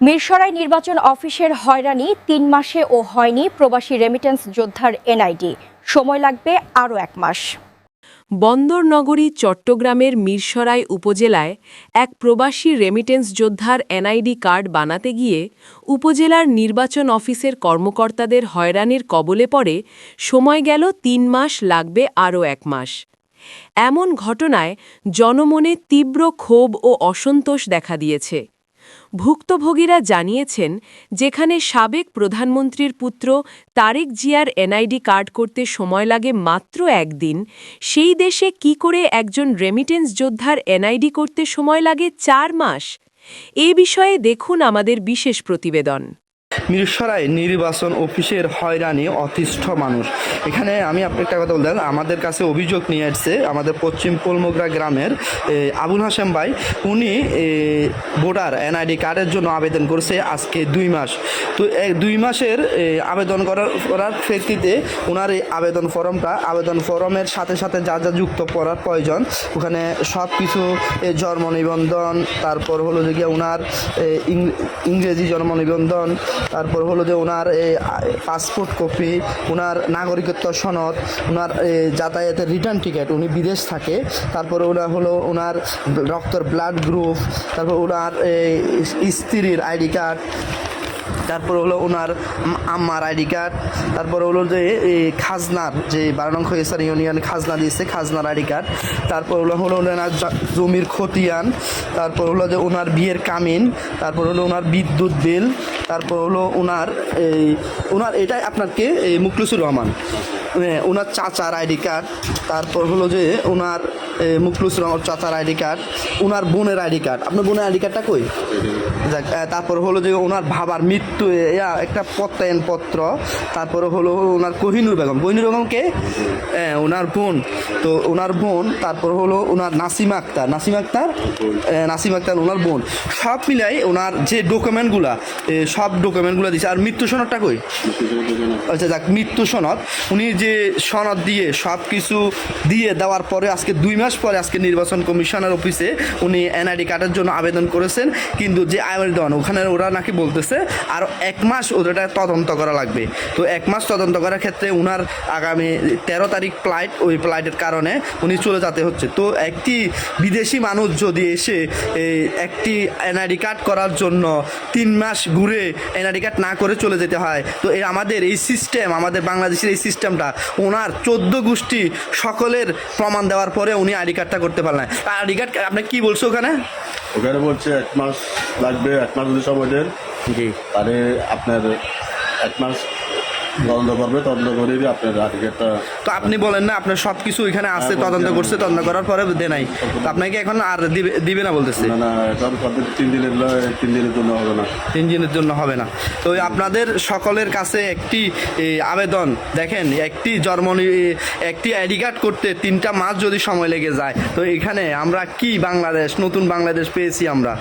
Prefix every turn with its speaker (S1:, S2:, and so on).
S1: মিরসরাই নির্বাচন অফিসের হয়রানি, তিন মাসে ও হয়নি প্রবাসী রেমিটেন্স যোদ্ধার এনআইডি সময় লাগবে আরও এক মাস।
S2: বন্দর নগরী চট্টগ্রামের মিরসরাই উপজেলায় এক প্রবাসী রেমিটেন্স যোদ্ধার এনআইডি কার্ড বানাতে গিয়ে উপজেলার নির্বাচন অফিসের কর্মকর্তাদের হয়রানির কবলে পড়ে সময় গেল তিন মাস, লাগবে আরও এক মাস। এমন ঘটনায় জনমনে তীব্র ক্ষোভ ও অসন্তোষ দেখা দিয়েছে। ভুক্তভোগীরা জানিয়েছেন, যেখানে সাবেক প্রধানমন্ত্রীর পুত্র তারেক জিয়ার এনআইডি কার্ড করতে সময় লাগে মাত্র একদিন, সেই দেশে কি করে একজন রেমিটেন্স যোদ্ধার এনআইডি করতে সময় লাগে চার মাস? এ বিষয়ে দেখুন আমাদের বিশেষ প্রতিবেদন।
S3: মিরসরাই নির্বাচন অফিসের হয়রানি অতিষ্ঠ মানুষ। এখানে আমি আপনি একটা কথা বলতেন আমাদের কাছে অভিযোগ নিয়ে আসছে আমাদের পশ্চিম পলমোগরা গ্রামের আবুল হাসেম ভাই। উনি ভোটার, এনআইডি কার্ডের জন্য আবেদন করছে আজকে দুই মাস। তো দুই মাসের আবেদন করার করার প্রেক্ষিতে ওনার এই আবেদন ফর্মটা, আবেদন ফর্মের সাথে সাথে যা যা যুক্ত করার প্রয়োজন, ওখানে সব কিছু জন্ম নিবন্ধন, তারপর হলো যে গিয়ে ওনার ইংরেজি জন্ম নিবন্ধন তারপর হলো যে ওনার পাসপোর্ট কপি ওনার নাগরিকত্ব সনদ ওনার যাতায়াতের রিটার্ন টিকিট উনি বিদেশ থাকে, তারপর ওনার হলো ওনার রক্তর ব্লাড গ্রুপ তারপর ওনার স্ত্রীর আইডি কার্ড তারপর হলো ওনার আম- আম্মার আইডি কার্ড তারপর হলো যে এই খাজনার যে বারো নং খয়েসার ইউনিয়ন খাজনা দিয়েছে খাজনার আইডি কার্ড তারপর হলো হলো ওনার জমির খতিয়ান তারপর হলো যে ওনার বিয়ের কামিন তারপর হলো ওনার বিদ্যুৎ বিল তারপর হলো ওনার এই ওনার এটাই আপনাকে এই মুখলিসুর রহমান। ওনার চাচার আইডি কার্ড তারপর হলো যে ওনার এ, মুখলিসুর রহমান চাচার আইডি কার্ড ওনার বোনের আইডি কার্ড। আপনার বোনের আইডি কার্ডটা কই? যাক, তারপর হলো যে ওনার বাবার মৃত্যু একটা প্রত্যয়ন পত্র তারপরে হলো ওনার কোহিনুর বেগম। কোহিনুর বেগম কে? হ্যাঁ, ওনার বোন। তো ওনার বোন তারপর হলো ওনার নাসিম আক্তার। নাসিম আক্তার? নাসিম আক্তার ওনার বোন। সব মিলাই ওনার যে ডকুমেন্টগুলা সব ডকুমেন্টগুলো দিচ্ছে আর মৃত্যু সনদটা কই? আচ্ছা যাক মৃত্যু সনদ। উনি যে সনদ দিয়ে সব কিছু দিয়ে দেওয়ার পরে আজকে দুই মাস পরে আজকে নির্বাচন কমিশনের অফিসে উনি এনআইডি কার্ডের জন্য আবেদন করেছেন। কিন্তু যে আবেদন ওখানে ওরা নাকি বলতেছে আর এক মাস ওটা তদন্ত করা লাগবে। তো এক মাস তদন্ত করার ক্ষেত্রে উনার আগামী তেরো তারিখ ফ্লাইট ওই ফ্লাইটের কারণে উনি চলে যেতে হচ্ছে। তো একটি বিদেশি মানুষ যদি এসে একটি এনআইডি কার্ড করার জন্য তিন মাস ঘুরে এনআইডি কার্ড না করে চলে যেতে হয়, তো এই আমাদের এই সিস্টেম আমাদের বাংলাদেশের এই সিস্টেমটা ওনার চোদ্দ গোষ্ঠী সকলের প্রমাণ দেওয়ার পরে উনি আইডি কার্ডটা করতে পারলেন। আইডি কার্ড আপনি কী বলছো ওখানে?
S4: ওখানে বলছে এক মাস লাগবে, এক মাস যদি সময় দেন
S3: জি
S4: তাহলে আপনার এক মাস তদন্ত করবে তদন্ত করে আপনার আর্টিকেটটা
S3: তো আপনি বলেন না আপনার সব কিছু এখানে আছে
S4: হ্যাঁ,
S3: তদন্ত করছে তদন্ত করার পরে দে নাই। আপনাকে এখন আর দিবে দিবে না বলতেছে?
S4: না না এখন তিন দিনের তিন দিনের জন্য হবে না।
S3: তিন দিনের জন্য হবে না। তো আপনাদের সকলের কাছে একটি আবেদন দেখেন একটি জর্মনি একটি আইডি কার্ড করতে তিনটা মাস যদি সময় লেগে যায় তো এখানে আমরা কি বাংলাদেশ নতুন বাংলাদেশ পেয়েছি আমরা?